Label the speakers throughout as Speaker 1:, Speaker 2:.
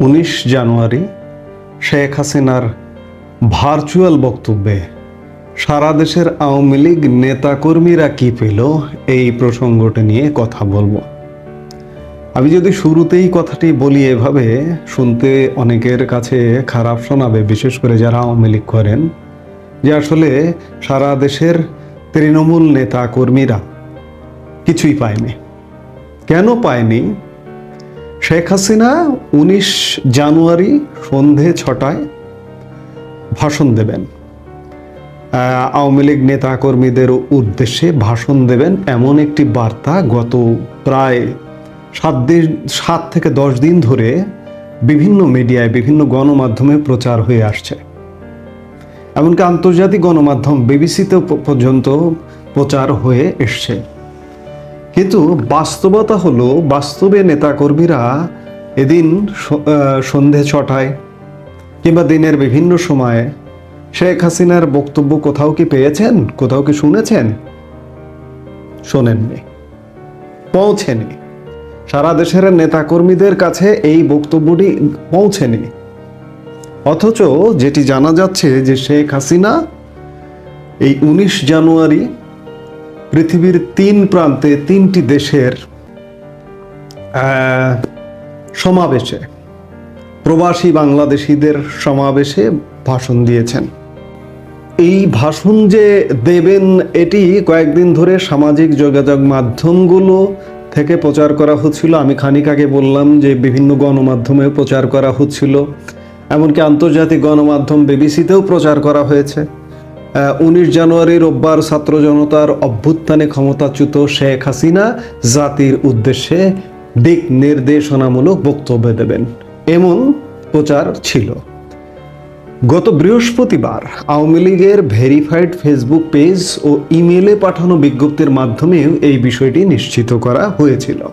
Speaker 1: উনিশ জানুয়ারি শেখ হাসিনার ভার্চুয়াল বক্তব্যে, সারা দেশের আওয়ামী লীগ নেতাকর্মীরা কি পেল এই প্রসঙ্গটি নিয়ে কথা বলব। আমি যদি শুরুতেই কথাটি বলি এভাবে, শুনতে অনেকের কাছে খারাপ শোনাবে, বিশেষ করে যারা আওয়ামী লীগ করেন, যে আসলে সারা দেশের তৃণমূল নেতা কর্মীরা কিছুই পায়নি। কেন পায়নি? শেখ হাসিনা উনিশ জানুয়ারি সন্ধে ছটায় ভাষণ দেবেন। আওয়ামী লীগ নেতা কর্মীদের উদ্দেশ্যে ভাষণ দেবেন এমন একটি বার্তা গত প্রায় সাত দিন, সাত থেকে দশ দিন ধরে বিভিন্ন মিডিয়ায়, বিভিন্ন গণমাধ্যমে প্রচার হয়ে আসছে। এমনকি আন্তর্জাতিক গণমাধ্যম বিবিসিতে পর্যন্ত প্রচার হয়ে এসছে। কিন্তু বাস্তবতা হলো, বাস্তবে নেতাকর্মীরা এদিন সন্ধে ছটায় কিংবা দিনের বিভিন্ন সময়ে শেখ হাসিনার বক্তব্য কোথাও কি পেয়েছেন, কোথাও কি শুনেছেন? শোনেননি, পৌঁছেনি। সারা দেশের নেতাকর্মীদের কাছে এই বক্তব্যটি পৌঁছেনি। অথচ যেটি জানা যাচ্ছে যে শেখ হাসিনা এই উনিশ জানুয়ারি পৃথিবীর তিন প্রান্তে তিনটি দেশের সমাবেশে, প্রবাসী বাংলাদেশিদের সমাবেশে ভাষণ দিয়েছেন। এই ভাষণ যে দেবেন, এটি কয়েকদিন ধরে সামাজিক যোগাযোগ মাধ্যমগুলো থেকে প্রচার করা হচ্ছিল। আমি খানিক আগে বললাম যে বিভিন্ন গণমাধ্যমে প্রচার করা হচ্ছিল। এমনকি আন্তর্জাতিক গণমাধ্যম বিবিসিতেও প্রচার করা হয়েছে। উনিশ জানুয়ারি রোববার ছাত্র জনতার অভ্যুত্থানে ক্ষমতাচ্যুত শেখ হাসিনা জাতির উদ্দেশ্যে দিক নির্দেশনামূলক বক্তব্য দেবেন। এমন প্রচার ছিল। গত বৃহস্পতিবার আওয়ামী লীগের ভেরিফাইড ফেসবুক পেজ ও ইমেলে পাঠানো বিজ্ঞপ্তির মাধ্যমেও এই বিষয়টি নিশ্চিত করা হয়েছিল।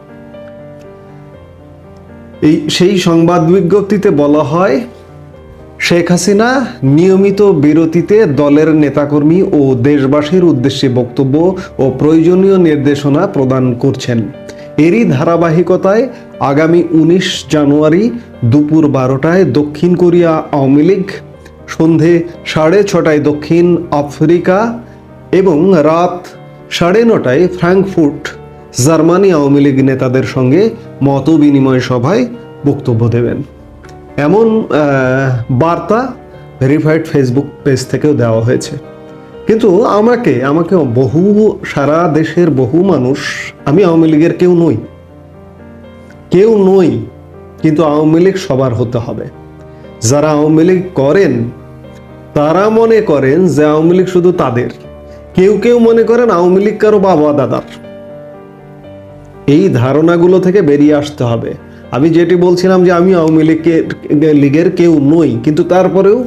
Speaker 1: এই সেই সংবাদ বিজ্ঞপ্তিতে বলা হয় শেখ হাসিনা নিয়মিত বিরতিতে দলের নেতাকর্মী ও দেশবাসীর উদ্দেশ্যে বক্তব্য ও প্রয়োজনীয় নির্দেশনা প্রদান করছেন। এরই ধারাবাহিকতায় আগামী উনিশ জানুয়ারি দুপুর বারোটায় দক্ষিণ কোরিয়া আওয়ামী লীগ, সন্ধে সাড়ে ছটায় দক্ষিণ আফ্রিকা এবং রাত সাড়ে নটায় ফ্র্যাঙ্কফুর্ট জার্মানি আওয়ামী লীগ নেতাদের সঙ্গে মত বিনিময় সভায় বক্তব্য দেবেন। এমন বার্তা ভেরিফাইড ফেসবুক পেজ থেকেও দেওয়া হয়েছে। কিন্তু আমাকে আমাকে বহু সারা দেশের বহু মানুষ, আমি আওয়ামী লীগের কেউ নই। কেউ নই, কিন্তু আওয়ামী লীগ সবার হতে হবে। যারা আওয়ামী লীগ করেন, তারা মনে করেন যে আওয়ামী লীগ শুধু তাদের। কেউ কেউ মনে করেন আওয়ামী লীগ কারও বাবা, দাদার। এই ধারণাগুলো থেকে বেরিয়ে আসতে হবে। আমি যেটি বলছিলাম যে আমি আওয়ামী লীগের লীগের কেউ নই, কিন্তু তারপরেও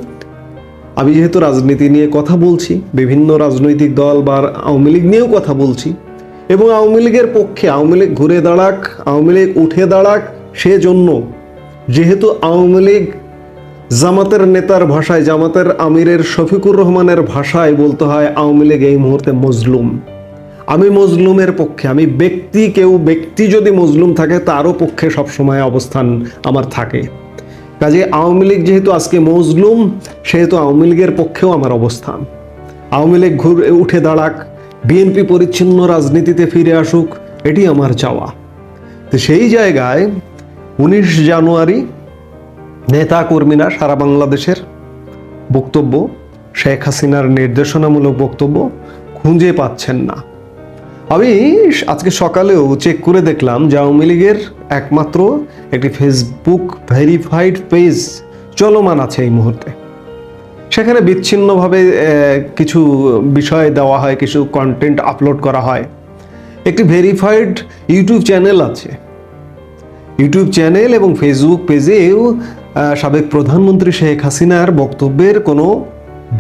Speaker 1: আমি যেহেতু রাজনীতি নিয়ে কথা বলছি, বিভিন্ন রাজনৈতিক দল বা আওয়ামী লীগ নিয়েও কথা বলছি, এবং আওয়ামী লীগের পক্ষে আওয়ামী লীগ ঘুরে দাঁড়াক, আওয়ামী লীগ উঠে দাঁড়াক, সেজন্য যেহেতু আওয়ামী লীগ জামাতের নেতার ভাষায়, জামাতের আমিরের শফিকুর রহমানের ভাষায় বলতে হয়, আওয়ামী লীগ এই মুহূর্তে মজলুম। আমি মজলুমের পক্ষে, আমি ব্যক্তি কেউ, ব্যক্তি যদি মজলুম থাকে, তারও পক্ষে সবসময় অবস্থান আমার থাকে। কাজে আওয়ামী লীগ যেহেতু আজকে মজলুম, সেহেতু আওয়ামী লীগের পক্ষেও আমার অবস্থান। আওয়ামী লীগ ঘুরে উঠে দাঁড়াক, বিএনপি পরিচ্ছন্ন রাজনীতিতে ফিরে আসুক, এটি আমার চাওয়া। তো সেই জায়গায় উনিশ জানুয়ারি নেতা কর্মীরা সারা বাংলাদেশের বক্তব্য, শেখ হাসিনার নির্দেশনামূলক বক্তব্য খুঁজে পাচ্ছেন না। আমি আজকে সকালেও চেক করে দেখলাম যে আওয়ামী লীগের একমাত্র একটি ফেসবুক ভেরিফাইড পেজ চলমান আছে এই মুহূর্তে। সেখানে বিচ্ছিন্নভাবে কিছু বিষয় দেওয়া হয়, কিছু কন্টেন্ট আপলোড করা হয়। একটি ভেরিফাইড ইউটিউব চ্যানেল আছে। ইউটিউব চ্যানেল এবং ফেসবুক পেজেও সাবেক প্রধানমন্ত্রী শেখ হাসিনার বক্তব্যের কোনো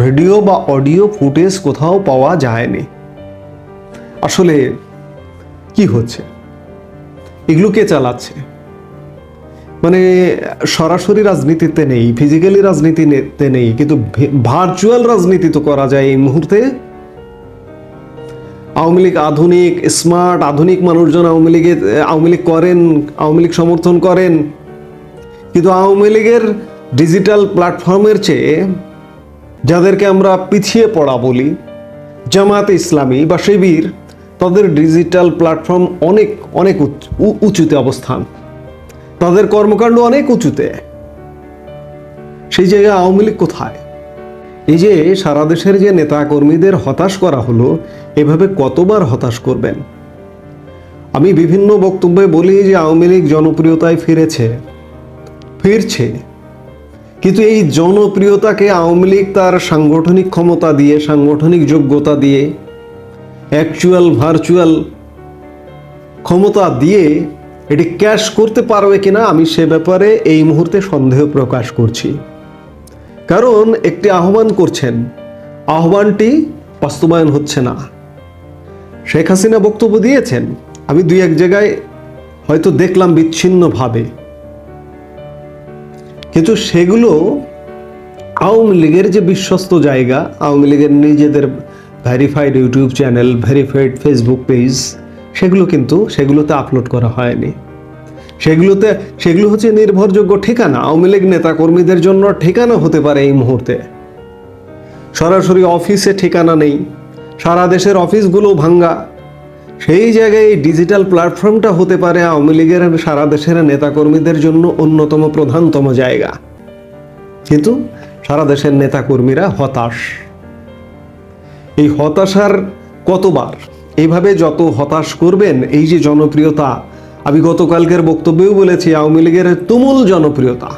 Speaker 1: ভিডিও বা অডিও ফুটেজ কোথাও পাওয়া যায়নি। আসলে কি হচ্ছে? এগুলো কে চালাচ্ছে? মানে সরাসরি রাজনীতিতে নেই ফিজিক্যালি রাজনীতিতে নেই, কিন্তু ভার্চুয়াল রাজনীতি তো করা যায় এই মুহূর্তে। আওয়ামী লীগ আধুনিক স্মার্ট আধুনিক মানুষজন আওয়ামী লীগে, আওয়ামী লীগ করেন, আওয়ামী লীগ সমর্থন করেন। কিন্তু আওয়ামী লীগের ডিজিটাল প্ল্যাটফর্মের চেয়ে যাদেরকে আমরা পিছিয়ে পড়া বলি জামাত ইসলামী বা শিবির তাদের ডিজিটাল প্ল্যাটফর্ম অনেক অনেক উঁচুতে অবস্থান। তাদের কর্মকাণ্ড অনেক উঁচুতে। সেই জায়গায় আওয়ামী লীগ কোথায়? এই যে সারা দেশের যে নেতা কর্মীদের হতাশ করা হলো, এভাবে কতবার হতাশ করবেন? আমি বিভিন্ন বক্তব্যে বলি যে আওয়ামী লীগ জনপ্রিয়তায় ফিরেছে। ফিরছে। কিন্তু এই জনপ্রিয়তাকে আওয়ামী লীগ তার সাংগঠনিক ক্ষমতা দিয়ে, সাংগঠনিক যোগ্যতা দিয়ে অ্যাকচুয়াল ভার্চুয়াল ক্ষমতা দিয়ে এটি ক্যাশ করতে পারবে কিনা আমি সে ব্যাপারে এই মুহূর্তে সন্দেহ প্রকাশ করছি। কারণ একটি আহ্বান করছেন, আহ্বানটি বাস্তবায়ন হচ্ছে না। শেখ হাসিনা বক্তব্য দিয়েছেন, আমি দুই এক জায়গায় হয়তো দেখলাম বিচ্ছিন্নভাবে। কিন্তু সেগুলো আওয়ামী লীগের যে বিশ্বস্ত জায়গা, আওয়ামী লীগের নিজেদের verified YouTube channel verified Facebook page সেগুলো কিন্তু সেগুলোতে আপলোড করা হয়নি। সেগুলোতে, সেগুলো হচ্ছে নির্ভরযোগ্য ঠিকানা, আওয়ামী লীগ নেতাকর্মীদের জন্য ঠিকানা হতে পারে এই মুহূর্তে। সরাসরি অফিসে ঠিকানা নেই, সারা দেশের অফিসগুলো ভাঙ্গা। সেই জায়গায় এই ডিজিটাল প্ল্যাটফর্মটা হতে পারে আওয়ামী লীগের সারা দেশের নেতাকর্মীদের জন্য অন্যতম, প্রধানতম জায়গা। কিন্তু সারা দেশের নেতাকর্মীরা হতাশ। এই হতাশার কতবার? এইভাবে যত হতাশ করবেন, এই যে জনপ্রিয়তা, আমি গতকালকের বক্তব্যেও বলেছি, আওয়ামী লীগের তুমুল জনপ্রিয়তা।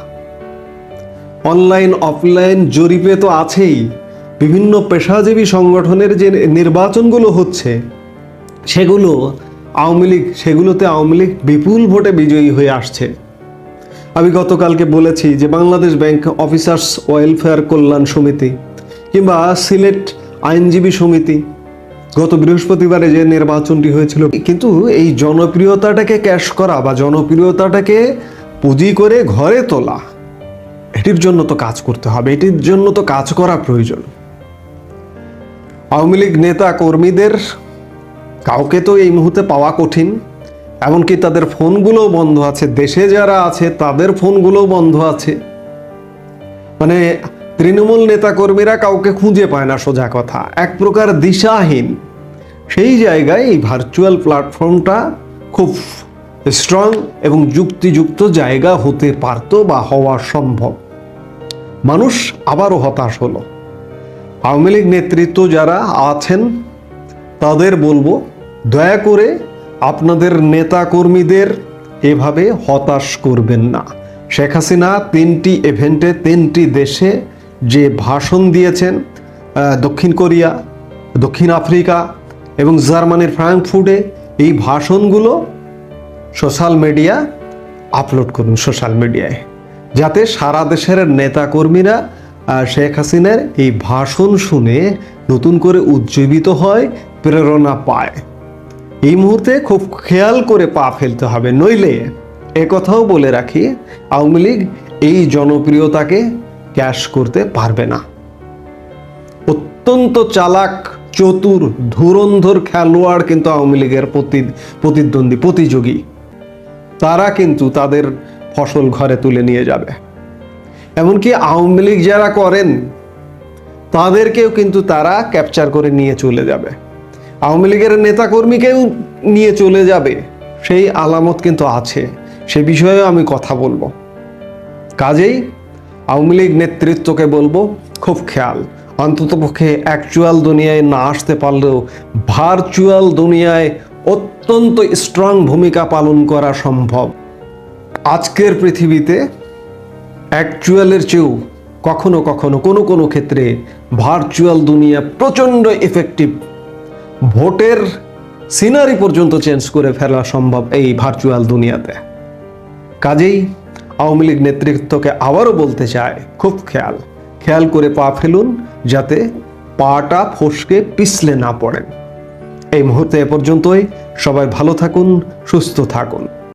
Speaker 1: অনলাইন, অফলাইন জরিপে তো আছেই। বিভিন্ন পেশাজীবী সংগঠনের যে নির্বাচনগুলো হচ্ছে, সেগুলো আওয়ামী লীগ, সেগুলোতে আওয়ামী লীগ বিপুল ভোটে বিজয়ী হয়ে আসছে। আমি গতকালকে বলেছি যে বাংলাদেশ ব্যাংক অফিসার্স ওয়েলফেয়ার কল্যাণ সমিতি কিংবা সিলেট আইনজীবী সমিতি। গত বৃহস্পতিবারে যে নির্বাচনটি হয়েছিল, কিন্তু এই জনপ্রিয়তাটাকে ক্যাশ করা বা জনপ্রিয়তাটাকে পুঁজি করে ঘরে তোলা, এটির জন্য তো কাজ করতে হবে, এটির জন্য তো কাজ করা প্রয়োজন। আওয়ামী লীগ নেতা কর্মীদের কাউকে তো এই মুহূর্তে পাওয়া কঠিন, এমনকি তাদের ফোনগুলোও বন্ধ আছে। দেশে যারা আছে, তাদের ফোনগুলোও বন্ধ আছে। মানে তৃণমূল নেতাকর্মীরা কাউকে খুঁজে পায় না সোজা কথা। এক প্রকার দিশাহীন। সেই জায়গায় এই ভার্চুয়াল প্ল্যাটফর্মটা খুব স্ট্রং এবং যুক্তিযুক্ত জায়গা হতে পারতো বা হওয়া সম্ভব। মানুষ আবারও হতাশ হলো। আওয়ামী লীগ নেতৃত্ব যারা আছেন, তাদের বলব, দয়া করে আপনাদের নেতা কর্মীদের এভাবে হতাশ করবেন না। শেখ হাসিনা তিনটি ইভেন্টে তিনটি দেশে যে ভাষণ দিয়েছেন দক্ষিণ কোরিয়া, দক্ষিণ আফ্রিকা এবং জার্মানির ফ্রাঙ্কফুটে এই ভাষণগুলো সোশ্যাল মিডিয়া আপলোড করুন সোশ্যাল মিডিয়ায়, যাতে সারা দেশের নেতাকর্মীরা শেখ হাসিনার এই ভাষণ শুনে নতুন করে উজ্জীবিত হয়, প্রেরণা পায়। এই মুহূর্তে খুব খেয়াল করে পা ফেলতে হবে, নইলে একথাও বলে রাখি, আওয়ামী লীগ এই জনপ্রিয়তাকে ক্যাশ করতে পারবে না। অত্যন্ত চালাক, চতুর, ধুরন্ধর খেলোয়াড় কিন্তু আওয়ামী লীগের প্রতি- প্রতিদ্বন্দ্বী, প্রতিযোগী। তারা কিন্তু তাদের ফসল ঘরে তুলে নিয়ে যাবে। এমনকি আওয়ামী লীগ যারা করেন, তাদেরকেও কিন্তু তারা ক্যাপচার করে নিয়ে চলে যাবে। আওয়ামী লীগের নেতাকর্মীকেও নিয়ে চলে যাবে। সেই আলামত কিন্তু আছে। সে বিষয়েও আমি কথা বলব। কাজেই আওয়ামী লীগ নেতৃত্বকে বলব, খুব খেয়াল। অন্ততপক্ষে অ্যাকচুয়াল দুনিয়ায় না আসতে পারলেও ভার্চুয়াল দুনিয়ায় অত্যন্ত স্ট্রং ভূমিকা পালন করা সম্ভব। আজকের পৃথিবীতে অ্যাকচুয়ালের চেয়েও কখনো কখনো কোনো কোনো ক্ষেত্রে ভার্চুয়াল দুনিয়া প্রচণ্ড এফেক্টিভ ভোটের সিনারি পর্যন্ত চেঞ্জ করে ফেলা সম্ভব এই ভার্চুয়াল দুনিয়াতে। কাজেই আওয়ামী লীগ নেতৃত্বকে আবারও বলতে চায়, খুব খেয়াল। খেয়াল করে পা ফেলুন, যাতে পাটা ফসকে পিছলে না পড়েন। এই মুহূর্তে এ পর্যন্তই। সবাই ভালো থাকুন, সুস্থ থাকুন।